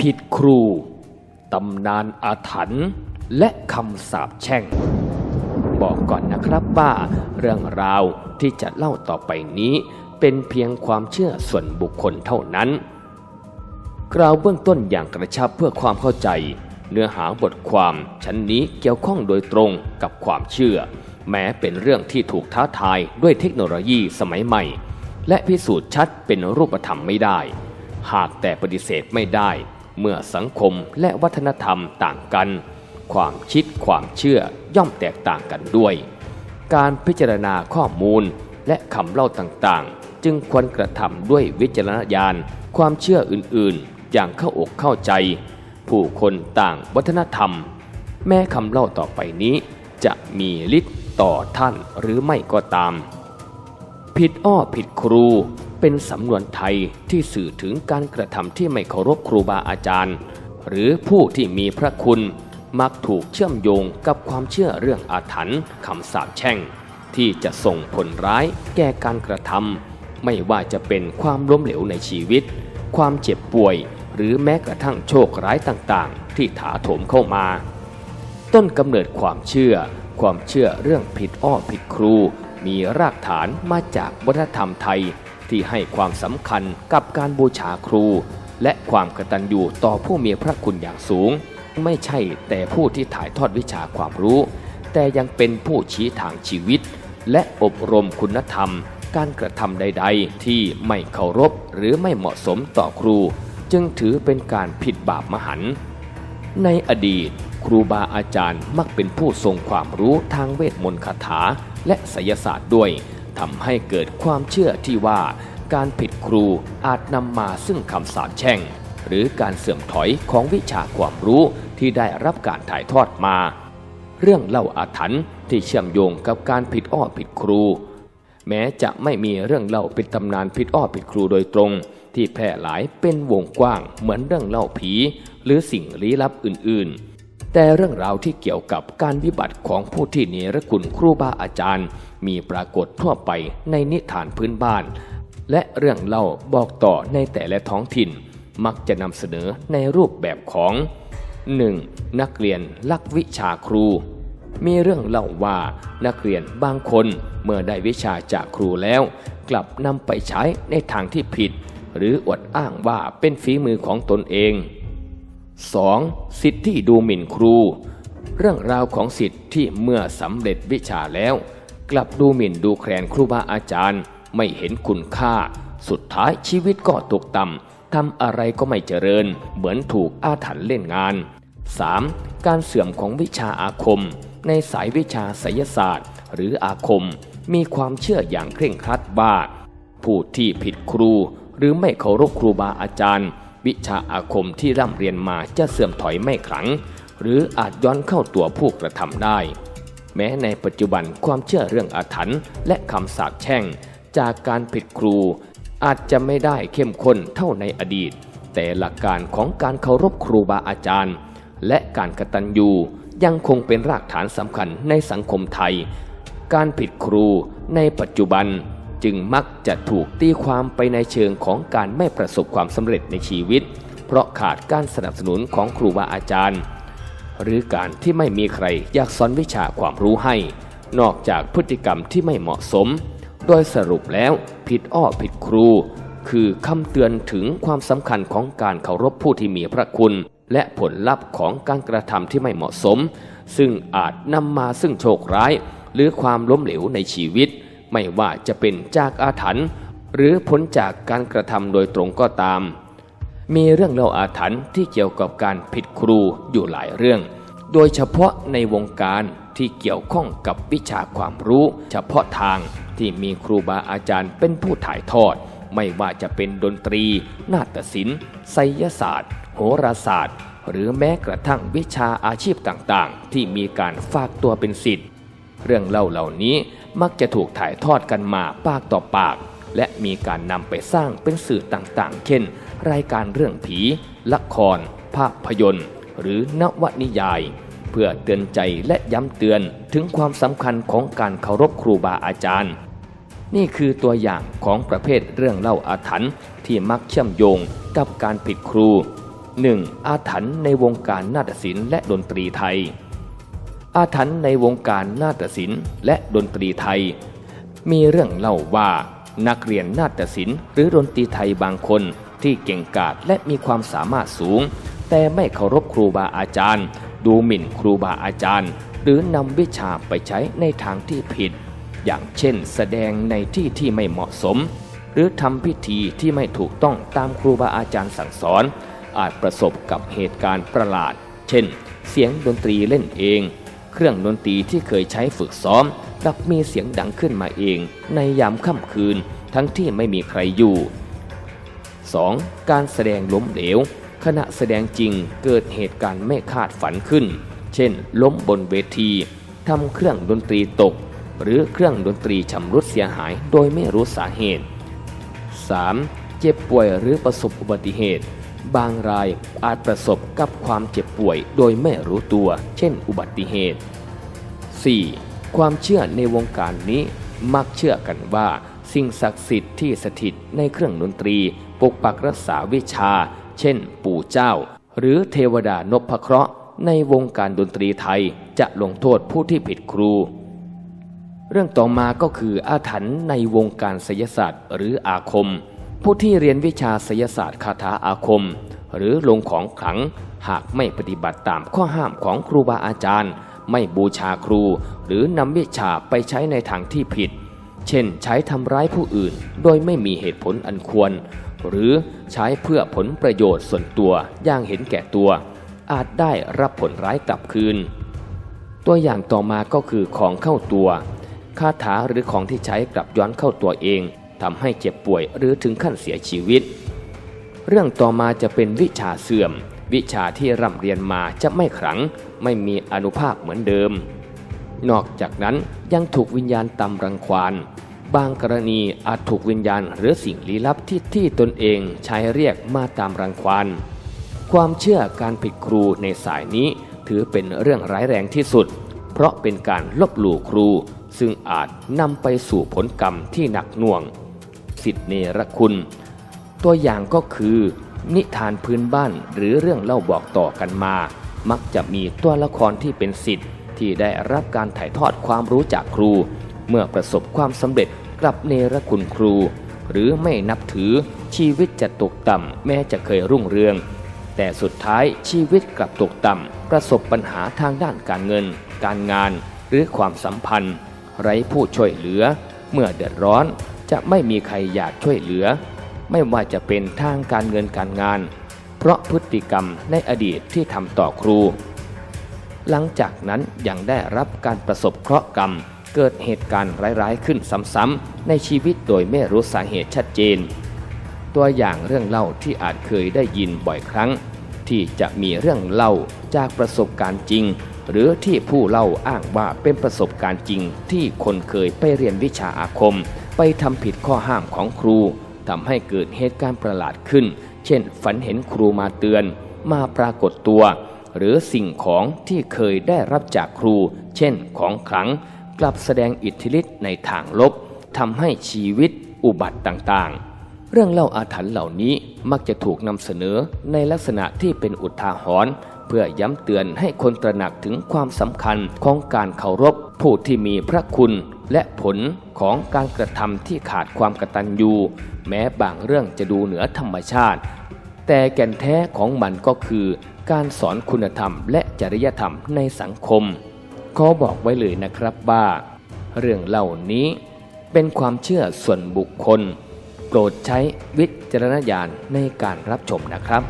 ผิดครู ตำนานอาถรรพ์และคำสาปแช่ง บอกก่อนนะครับว่าเรื่องราวที่จะเล่าต่อไปนี้ เป็นเพียงความเชื่อส่วนบุคคลเท่านั้น กล่าวเบื้องต้นอย่างกระชับเพื่อความเข้าใจ เนื้อหาบทความชั้นนี้เกี่ยวข้องโดยตรงกับความเชื่อ แม้เป็นเรื่องที่ถูกท้าทายด้วยเทคโนโลยีสมัยใหม่ และพิสูจน์ชัดเป็นรูปธรรมไม่ได้หากแต่ปฏิเสธไม่ได้ เมื่อสังคมและวัฒนธรรมต่างกัน ความคิดความเชื่อย่อมแตกต่างกันด้วย การพิจารณาข้อมูลและคำเล่าต่างๆ จึงควรกระทำด้วยวิจารณญาณ ความเชื่ออื่นๆ อย่างเข้าอกเข้าใจ ผู้คนต่างวัฒนธรรม แม้คำเล่าต่อไปนี้ จะมีฤทธิ์ต่อท่านหรือไม่ก็ตาม ผิดอ้อผิดครู เป็นสำนวนไทยที่สื่อถึงการกระทำที่ไม่เคารพครูบาอาจารย์ หรือผู้ที่มีพระคุณมักถูกเชื่อมโยงกับความเชื่อเรื่องอาถรรพ์คำสาปแช่ง ที่จะส่งผลร้ายแก่การกระทำไม่ว่าจะเป็นความล้มเหลวในชีวิต ความเจ็บป่วย หรือแม้กระทั่งโชคร้ายต่างๆ ที่ถาโถมเข้ามา ต้นกำเนิดความเชื่อ ความเชื่อเรื่องผิดอ้อผิดครู มีรากฐานมาจากวัฒนธรรมไทย ที่ให้ความสำคัญกับการบูชาครู และความกตัญญูต่อผู้มีพระคุณอย่างสูง ไม่ใช่แต่ผู้ที่ถ่ายทอดวิชาความรู้ แต่ยังเป็นผู้ชี้ทางชีวิต และอบรมคุณธรรม การกระทำใด ๆ ที่ไม่เคารพหรือไม่เหมาะสมต่อครู จึงถือเป็นการผิดบาปมหันต์ในอดีตครูบาอาจารย์มักเป็นผู้ทรงความรู้ทางเวทมนต์คาถาและไสยศาสตร์ด้วย ทำให้เกิดความเชื่อที่ว่าการผิดครูอาจนำมาซึ่งคำสาปแช่ง หรือการเสื่อมถอยของวิชาความรู้ที่ได้รับการถ่ายทอดมา เรื่องเล่าอาถรรพ์ที่เชื่อมโยงกับการผิดอ้อผิดครู แม้จะไม่มีเรื่องเล่าเป็นตำนานผิดอ้อผิดครูโดยตรง ที่แพร่หลายเป็นวงกว้างเหมือนเรื่องเล่าผี หรือสิ่งลี้ลับอื่นๆ แต่เรื่องราวที่เกี่ยวกับการวิบัติของผู้ที่เนรคุณครูบาอาจารย์ มีปรากฏทั่วไปในนิทานพื้นบ้าน และเรื่องเล่าบอกต่อในแต่ละท้องถิ่น มักจะนำเสนอในรูปแบบของ 1. นักเรียนลักวิชาครู มีเรื่องเล่าว่านักเรียนบางคนเมื่อได้วิชาจากครูแล้ว กลับนำไปใช้ในทางที่ผิด หรืออวดอ้างว่าเป็นฝีมือของตนเอง 2. สิทธิ์ที่ดูหมิ่นครู เรื่องราวของสิทธิ์ที่เมื่อสำเร็จวิชาแล้ว กลับดูหมิ่นดูแคลนครูบาอาจารย์ ไม่เห็นคุณค่า สุดท้ายชีวิตก็ตกต่ำทำอะไรก็ไม่เจริญ เหมือนถูกอาถรรพ์เล่นงาน 3. การเสื่อมของวิชาอาคม ในสายวิชาไสยศาสตร์ หรืออาคม มีความเชื่ออย่างเคร่งครัดว่าผู้ที่ผิดครูหรือไม่เคารพครูบาอาจารย์ วิชาอาคมที่ร่ำเรียนมาจะเสื่อมถอยไม่ขลัง หรืออาจย้อนเข้าตัวผู้กระทำได้ แม้ในปัจจุบันความเชื่อเรื่องอาถรรพ์และคำสาปแช่ง จากการผิดครูอาจจะไม่ได้เข้มข้นเท่าในอดีต แต่หลักการของการเคารพครูบาอาจารย์ และการกตัญญูยังคงเป็นรากฐานสำคัญในสังคมไทย การผิดครูในปัจจุบัน จึงมักจะถูกตีความไปในเชิงของการไม่ประสบความสำเร็จในชีวิต เพราะขาดการสนับสนุนของครูบาอาจารย์ หรือการที่ไม่มีใครอยากสอนวิชาความรู้ให้ นอกจากพฤติกรรมที่ไม่เหมาะสม โดยสรุปแล้วผิดอ้อผิดครู คือคำเตือนถึงความสำคัญของการเคารพผู้ที่มีพระคุณ และผลลัพธ์ของการกระทำที่ไม่เหมาะสม ซึ่งอาจนำมาซึ่งโชคร้าย หรือความล้มเหลวในชีวิต ไม่ว่าจะเป็นจากอาถรรพ์หรือผลจากการกระทำโดยตรงก็ตาม มีเรื่องเล่าอาถรรพ์ที่เกี่ยวกับการผิดครูอยู่หลายเรื่อง โดยเฉพาะในวงการที่เกี่ยวข้องกับวิชาความรู้ เฉพาะทางที่มีครูบาอาจารย์เป็นผู้ถ่ายทอด ไม่ว่าจะเป็นดนตรี นาฏศิลป์ไสยศาสตร์ โหราศาสตร์ หรือแม้กระทั่งวิชาอาชีพต่างๆ ที่มีการฝากตัวเป็นศิษย์ เรื่องเล่าเหล่านี้มักจะถูกถ่ายทอดกันมาปากต่อปาก และมีการนำไปสร้างเป็นสื่อต่างๆ เช่น รายการเรื่องผี ละคร ภาพยนตร์ หรือนวนิยาย เพื่อเตือนใจและย้ำเตือนถึงความสำคัญของการเคารพครูบาอาจารย์ นี่คือตัวอย่างของประเภทเรื่องเล่าอาถรรพ์ที่มักเชื่อมโยงกับการผิดครู 1. อาถรรพ์ในวงการนาฏศิลป์และดนตรีไทย อาถรรพ์ในวงการนาฏศิลป์และดนตรีไทย มีเรื่องเล่าว่านักเรียนนาฏศิลป์หรือดนตรีไทยบางคนที่เก่งกาจและมีความสามารถสูง แต่ไม่เคารพครูบาอาจารย์ ดูหมิ่นครูบาอาจารย์ หรือนำวิชาไปใช้ในทางที่ผิด อย่างเช่น แสดงในที่ที่ไม่เหมาะสม หรือทำพิธีที่ไม่ถูกต้องตามครูบาอาจารย์สั่งสอน อาจประสบกับเหตุการณ์ประหลาด เช่น เสียงดนตรีเล่นเอง เครื่องดนตรีที่เคยใช้ฝึกซ้อมกลับมีเสียงดังขึ้นมาเอง ในยามค่ำคืนทั้งที่ไม่มีใครอยู่ 2. การแสดงล้มเหลว ขณะแสดงจริงเกิดเหตุการณ์ไม่คาดฝันขึ้น เช่น ล้มบนเวทีทำเครื่องดนตรีตก หรือเครื่องดนตรีชำรุดเสียหายโดยไม่รู้สาเหตุ 3. เจ็บป่วยหรือประสบอุบัติเหตุ บางรายอาจประสบกับความเจ็บป่วยโดยไม่รู้ตัว เช่นอุบัติเหตุ 4. ความเชื่อในวงการนี้มักเชื่อกันว่า สิ่งศักดิ์สิทธิ์ที่สถิตในเครื่องดนตรี ปกปักรักษาวิชา เช่น ปู่เจ้า หรือเทวดานพเคราะห์ในวงการดนตรีไทยจะลงโทษผู้ที่ผิดครู เรื่องต่อมาก็คืออาถรรพ์ในวงการไสยศาสตร์หรืออาคม ผู้ที่เรียนวิชาไสยศาสตร์คาถาอาคม หรือลงของขลัง หากไม่ปฏิบัติตามข้อห้ามของครูบาอาจารย์ ไม่บูชาครู หรือนำวิชาไปใช้ในทางที่ผิด เช่น ใช้ทำร้ายผู้อื่น โดยไม่มีเหตุผลอันควร หรือใช้เพื่อผลประโยชน์ส่วนตัวอย่างเห็นแก่ตัว อาจได้รับผลร้ายกลับคืน ตัวอย่างต่อมาก็คือของเข้าตัวคาถาหรือของที่ใช้กลับย้อนเข้าตัวเอง ทำให้เจ็บป่วยหรือถึงขั้นเสียชีวิต เรื่องต่อมาจะเป็นวิชาเสื่อม วิชาที่ร่ำเรียนมาจะไม่ขลัง ไม่มีอนุภาพเหมือนเดิม นอกจากนั้นยังถูกวิญญาณตำรังควานบางกรณีอาจถูกวิญญาณหรือสิ่งลี้ลับที่ที่ตนเองใช้เรียกมาตามรังควานความเชื่อการผิดครูในสายนี้ถือเป็นเรื่องร้ายแรงที่สุด เพราะเป็นการลบหลู่ครู ซึ่งอาจนำไปสู่ผลกรรมที่หนักหน่วง สิทธิเนรคุณ ตัวอย่างก็คือ นิทานพื้นบ้านหรือเรื่องเล่าบอกต่อกันมา มักจะมีตัวละครที่เป็นสิทธิ์ที่ได้รับการถ่ายทอดความรู้จากครู เมื่อประสบความสำเร็จกลับเนรคุณครู หรือไม่นับถือชีวิตจะตกต่ำแม้จะเคยรุ่งเรือง แต่สุดท้ายชีวิตกลับตกต่ำประสบปัญหาทางด้านการเงิน การงานหรือความสัมพันธ์ ไร้ผู้ช่วยเหลือ เมื่อเดือดร้อน จะไม่มีใครอยากช่วยเหลือ ไม่ว่าจะเป็นทางการเงินการงาน เพราะพฤติกรรมในอดีตที่ทำต่อครู หลังจากนั้นยังได้รับการประสบเคราะห์กรรม เกิดเหตุการณ์ร้ายๆขึ้นซ้ำๆในชีวิตโดยไม่รู้สาเหตุชัดเจน ตัวอย่างเรื่องเล่าที่อาจเคยได้ยินบ่อยครั้ง ที่จะมีเรื่องเล่าจากประสบการณ์จริงหรือที่ผู้เล่าอ้างว่าเป็นประสบการณ์จริงที่คนเคยไปเรียนวิชาอาคม ไปทำผิดข้อห้ามของครูทำให้เกิดเหตุการณ์ประหลาดขึ้น เช่น ฝันเห็นครูมาเตือน มาปรากฏตัว หรือสิ่งของที่เคยได้รับจากครู เช่นของขลัง กลับแสดงอิทธิฤทธิ์ในทางลบทำให้ชีวิตอุบัติต่างๆ เรื่องเล่าอาถรรพ์เหล่านี้มักจะถูกนำเสนอในลักษณะที่เป็นอุทาหรณ์เพื่อย้ำเตือนให้คนตระหนักถึงความสำคัญของการเคารพผู้ที่มีพระคุณ และผลของการกระทำที่ขาดความกตัญญูแม้บางเรื่องจะดูเหนือธรรมชาติ แต่แก่นแท้ของมันก็คือ การสอนคุณธรรมและจริยธรรมในสังคม ขอบอกไว้เลยนะครับว่า เรื่องเหล่านี้เป็นความเชื่อส่วนบุคคล โปรดใช้วิจารณญาณในการรับชมนะครับ